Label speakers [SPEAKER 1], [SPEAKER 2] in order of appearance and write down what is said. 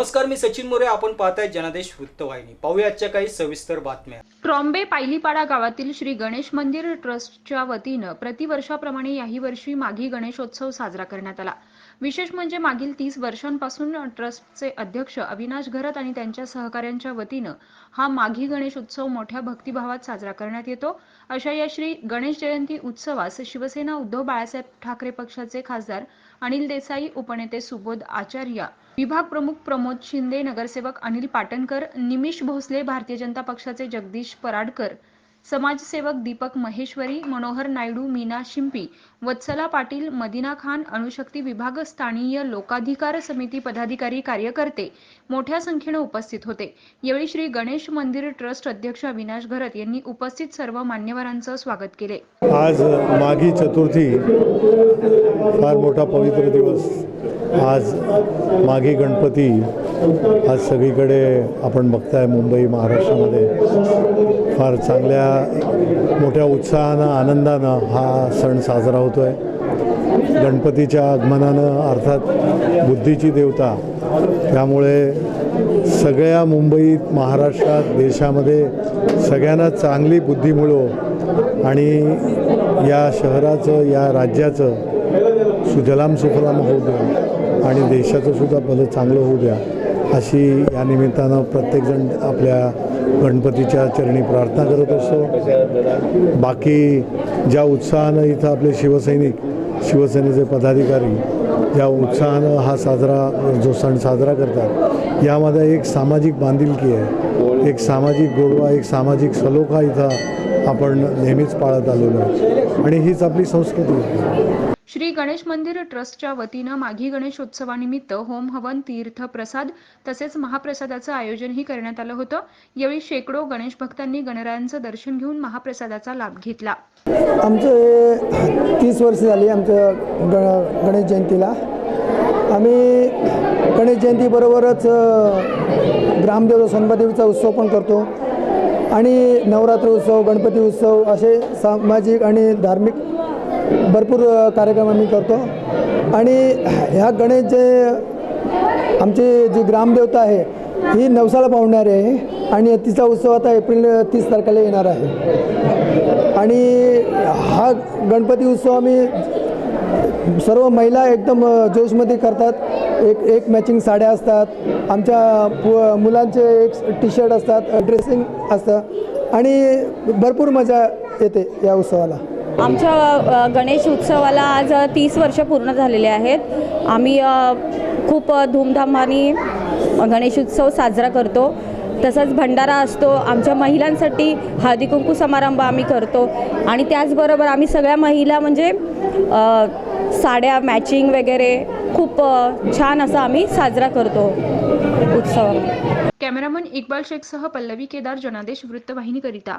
[SPEAKER 1] नमस्कार मी सचिन मोरे. आपण पाहताय जनादेश वृत्तवाहिनी. पाहूया आजच्या काही सविस्तर बातम्या.
[SPEAKER 2] ट्रॉम्बे पायलीपाडा गावातील श्री गणेश मंदिर ट्रस्टच्या वतीनं प्रतिवर्षाप्रमाणे याही वर्षी माघी गणेशोत्सव साजरा करण्यात आला. विशेष म्हणजे मागील तीस वर्षांपासून ट्रस्टचे अध्यक्ष अविनाश घरत आणि त्यांच्या सहकाऱ्यांच्या वतीनं हा माघी गणेश उत्सव मोठ्या भक्तिभावात साजरा करण्यात येतो. अशा या श्री गणेश जयंती उत्सवास शिवसेना उद्धव बाळासाहेब ठाकरे पक्षाचे खासदार अनिल देसाई उपनेते सुबोध आचार्य. विभाग प्रमुख प्रमोद शिंदे नगरसेवक अनिल पाटणकर निमिष भोसले भारतीय जनता पक्षाचे जगदीश पराडकर. समाजसेवक दीपक महेश्वरी मनोहर नायडू मीना शिंपी वत्सला पाटील मदिना खान अणुशक्ती विभाग स्थानीय लोकाधिकार समिती पदाधिकारी कार्यकर्ते मोठ्या संख्येनं उपस्थित होते. यावेळी श्री गणेश मंदिर ट्रस्ट अध्यक्ष अविनाश घरत यांनी उपस्थित सर्व मान्यवरांचं स्वागत केले.
[SPEAKER 3] आज माघी चतुर्थी फार मोठा पवित्र दिवस. आज माघी गणपती आज सगळीकडे आपण बघताय मुंबई महाराष्ट्रामध्ये. फार चांगल्या मोठ्या उत्साहानं आनंदानं हा सण साजरा होतो आहे गणपतीच्या आगमनानं अर्थात बुद्धीची देवता. त्यामुळे सगळ्या मुंबईत महाराष्ट्रात देशामध्ये सगळ्यांना चांगली बुद्धी मिळो आणि या शहराचं या राज्याचं सुजलाम सुफलाम होऊ द्या आणि देशाचं सुद्धा भलं चांगलं होऊ द्या अशी या निमित्तानं प्रत्येकजण आपल्या गणपतीच्या चरणी प्रार्थना करत असतो. बाकी ज्या उत्साहानं इथं आपले शिवसैनिक शिवसेनेचे पदाधिकारी ज्या उत्साहानं हा साजरा जो सण साजरा करतात यामध्ये एक सामाजिक बांधिलकी आहे. एक सामाजिक गोडवा एक सामाजिक सलोखा इथं आपण नेहमीच पाळत आलेलो आहे. आणि हीच आपली संस्कृती आहे.
[SPEAKER 2] श्री गणेश मंदिर ट्रस्टच्या वतीनं माघी गणेशोत्सवानिमित्त होम हवन तीर्थ प्रसाद तसेच महाप्रसादाचं आयोजनही करण्यात आलं होतं. यावेळी शेकडो गणेश भक्तांनी गणरायांचं दर्शन घेऊन महाप्रसादाचा लाभ घेतला.
[SPEAKER 4] आमचं तीस वर्ष झाली आमचं गण गणेश जयंतीला. आम्ही गणेश जयंतीबरोबरच ग्रामदेव सणपतीचा उत्सव पण करतो. आणि नवरात्र उत्सव गणपती उत्सव असे सामाजिक आणि धार्मिक भरपूर कार्यक्रम आम्ही करतो. आणि ह्या गणेश जे आमची जी ग्रामदेवता आहे ही नवसाला पाहुणारी आहे आणि तिचा उत्सव आता एप्रिल तीस तारखेला येणार आहे. आणि हा गणपती उत्सव आम्ही सर्व महिला एकदम जोशमध्ये करतात. एक एक मॅचिंग साड्या असतात. आमच्या पु मुलांचे एक टी शर्ट असतात ड्रेसिंग असतं. आणि भरपूर मजा येते या उत्सवाला.
[SPEAKER 5] आमच्या गणेश उत्सवाला आज तीस वर्ष पूर्ण झालेले आहेत. आम्ही खूप धूमधामाने गणेश उत्सव साजरा करतो. तसंच भंडारा असतो. आमच्या महिलांसाठी हळदी कुंकू समारंभ आम्ही करतो. आणि त्याचबरोबर आम्ही सगळ्या महिला म्हणजे साड्या मॅचिंग वगैरे खूप छान असं आम्ही साजरा करतो उत्सव.
[SPEAKER 2] कॅमेरामन इक्बाल शेखसह पल्लवी केदार जनादेश वृत्तवाहिनीकरिता.